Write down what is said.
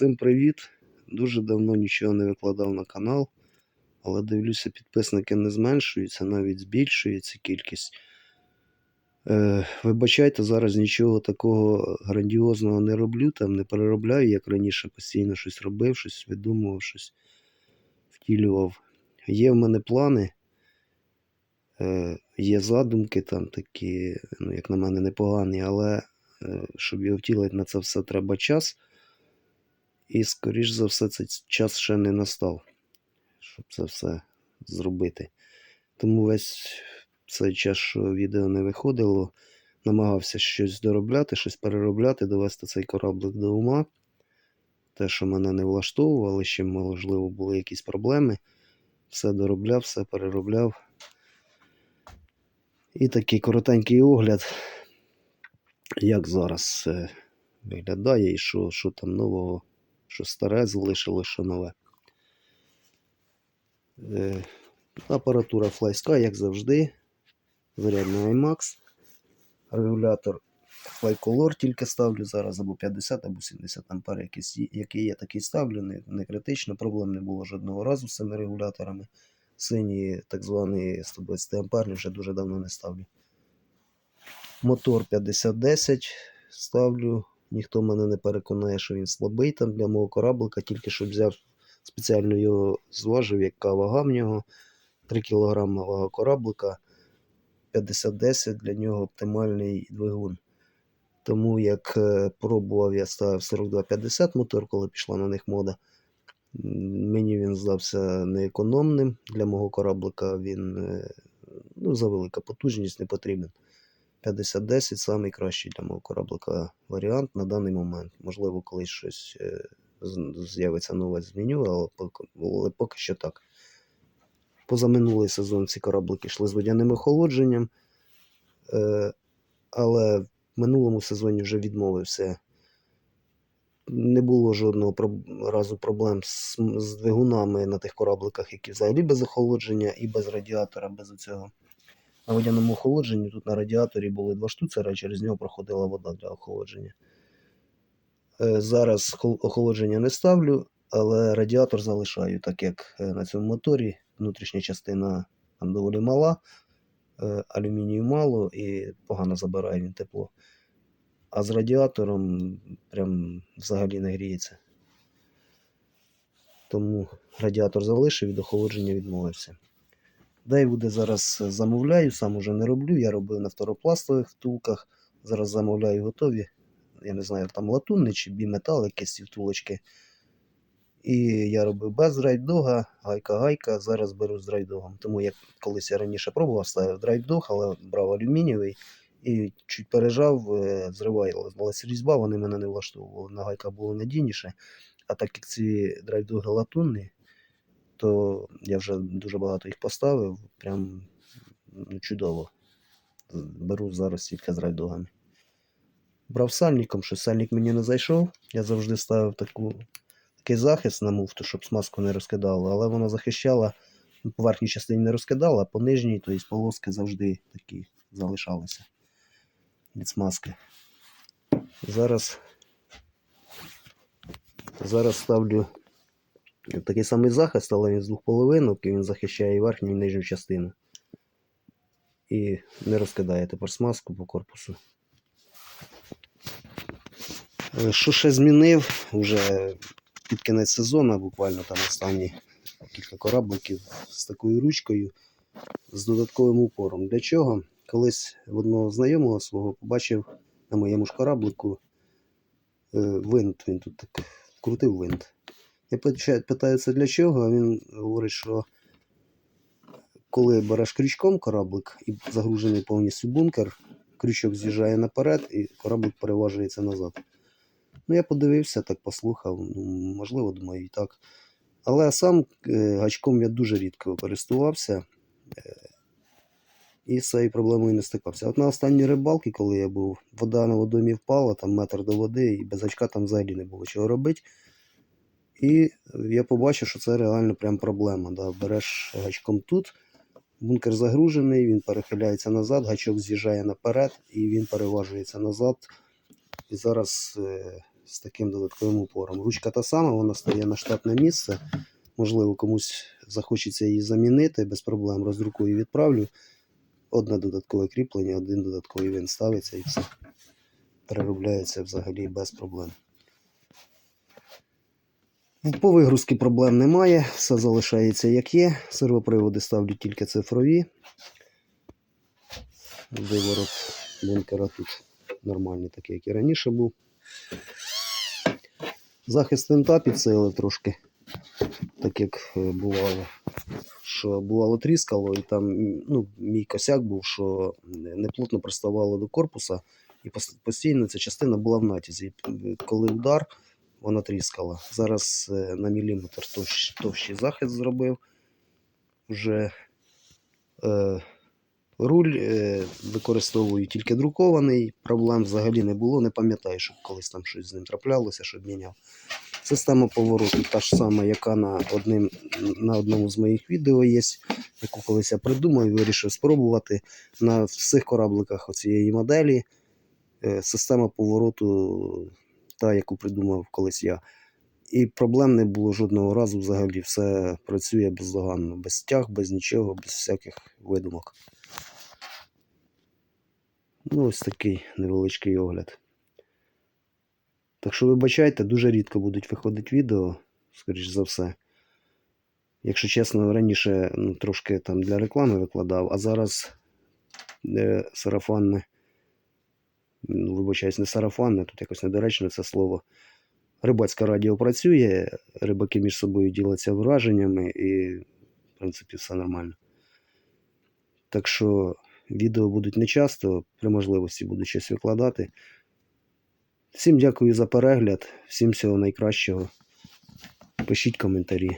Всім привіт! Дуже давно нічого не викладав на канал, але дивлюся, підписники не зменшуються, навіть збільшується кількість. Е, вибачайте, зараз нічого такого грандіозного не роблю, там не переробляю, як раніше постійно щось робив, щось видумував, щось втілював. Є в мене плани, е, є задумки там такі, ну, як на мене, непогані, але е, щоб його втілити на це все треба час. І, скоріш за все, цей час ще не настав, щоб це все зробити. Тому весь цей час, що відео не виходило, намагався щось доробляти, щось переробляти, довести цей кораблик до ума. Те, що мене не влаштовувало, ще, можливо, були якісь проблеми. Все доробляв, все переробляв. І такий коротенький огляд, як зараз все виглядає і що, що там нового що старе залишилось, що нове. Е, апаратура FlySky, як завжди. Зарядний IMAX. Регулятор FlyColor тільки ставлю зараз або 50, або 70 ампер, який є, такий ставлю, не, не критично, проблем не було жодного разу з цими регуляторами. Синій так званий 120 амперний вже дуже давно не ставлю. Мотор 5010 ставлю Ніхто мене не переконає, що він слабий там для мого кораблика, тільки що взяв спеціально його зважив, яка вага в нього. 3 кг вага кораблика. 50-10 для нього оптимальний двигун. Тому як е, пробував, я ставив 4250 мотор, коли пішла на них мода. Мені він здався неекономним. Для мого кораблика він е, ну, за велика потужність не потрібен. 5010 самий кращий для мого кораблика варіант на даний момент. Можливо, колись щось е, з'явиться нове зміню, але поки, але поки що так. Позаминулий сезон ці кораблики йшли з водяним охолодженням, е, але в минулому сезоні вже відмовився. Не було жодного разу проблем з, з двигунами на тих корабликах, які взагалі без охолодження і без радіатора, без оцього на водяному охолодженні. Тут на радіаторі були два штуцера, через нього проходила вода для охолодження. Е, зараз охолодження не ставлю, але радіатор залишаю, так як е, на цьому моторі внутрішня частина там доволі мала, е, алюмінію мало і погано забирає він тепло. А з радіатором прям взагалі не гріється. Тому радіатор залишив від охолодження відмовився. Дейвуди зараз замовляю, сам уже не роблю. Я робив на второпластових втулках. Зараз замовляю готові. Я не знаю, там латунний чи біметал, якісь ці втулочки. І я робив без драйвдога, гайка-гайка. Зараз беру з драйвдогом. Тому як колись я раніше пробував, ставив драйвдог, але брав алюмінієвий і чуть пережав, е, зривалася різьба, вони мене не влаштовували. На гайках було надійніше. А так як ці драйвдоги латунні, то я вже дуже багато їх поставив. Прям ну, чудово. Беру зараз тільки з райдогами. Брав сальником, що сальник мені не зайшов. Я завжди ставив таку, такий захист на муфту, щоб смазку не розкидало, але вона захищала, ну, по верхній частині не розкидала, а по нижній, то тобто полоски завжди такі залишалися від смазки. Зараз, Зараз ставлю Такий самий захист, але він з двох половинок і він захищає і верхню і нижню частину. І не розкидає тепер смазку по корпусу. Е, що ще змінив вже під кінець сезону, буквально там останні кілька корабликів з такою ручкою, з додатковим упором. Для чого? Колись в одного знайомого свого побачив на моєму ж кораблику е, винт, він тут так крутив винт. Я питаю, це для чого, а він говорить, що коли береш крючком кораблик і загружений повністю бункер, крючок з'їжджає наперед і кораблик переважується назад. Ну, я подивився, так послухав, ну, можливо, думаю, і так. Але сам е, гачком я дуже рідко користувався е, і з цією проблемою не стикався. От на останній рибалці, коли я був, вода на водомі впала, там метр до води, і без гачка там взагалі не було чого робити. І я побачив, що це реально прям проблема. Да. Береш гачком тут, бункер загружений, він перехиляється назад, гачок з'їжджає наперед і він переважується назад. І зараз е, з таким додатковим упором. Ручка та сама, вона стає на штатне місце. Можливо, комусь захочеться її замінити, без проблем роздрукую і відправлю. Одне додаткове кріплення, один додатковий винт ставиться і все. Переробляється взагалі без проблем. По вигрузці проблем немає, все залишається як є. Сервоприводи ставлю тільки цифрові. Виворот бункера тут нормальний, такий, як і раніше був. Захист винта підсилив трошки, так як е, бувало, що бувало тріскало, і там ну, мій косяк був, що неплотно приставало до корпуса, і постійно ця частина була в натязі. Коли удар, вона тріскала. Зараз е, на міліметр товщ, товщий захист зробив. Вже е, руль е, використовую тільки друкований. Проблем взагалі не було. Не пам'ятаю, щоб колись там щось з ним траплялося, щоб міняв. Система повороту та ж сама, яка на, одним, на одному з моїх відео є, яку колись я придумав і вирішив спробувати. На всіх корабликах цієї моделі е, система повороту, та, яку придумав колись я. І проблем не було жодного разу взагалі. Все працює бездоганно, без тяг, без нічого, без всяких видумок. Ну, ось такий невеличкий огляд. Так що вибачайте, дуже рідко будуть виходити відео, скоріш за все. Якщо чесно, раніше ну, трошки там для реклами викладав, а зараз е, сарафанне, ну, вибачаюсь, не сарафанне, тут якось недоречно це слово. Рибацьке радіо працює, рибаки між собою діляться враженнями і, в принципі, все нормально. Так що відео будуть нечасто, при можливості буду щось викладати. Всім дякую за перегляд, всім всього найкращого. Пишіть коментарі.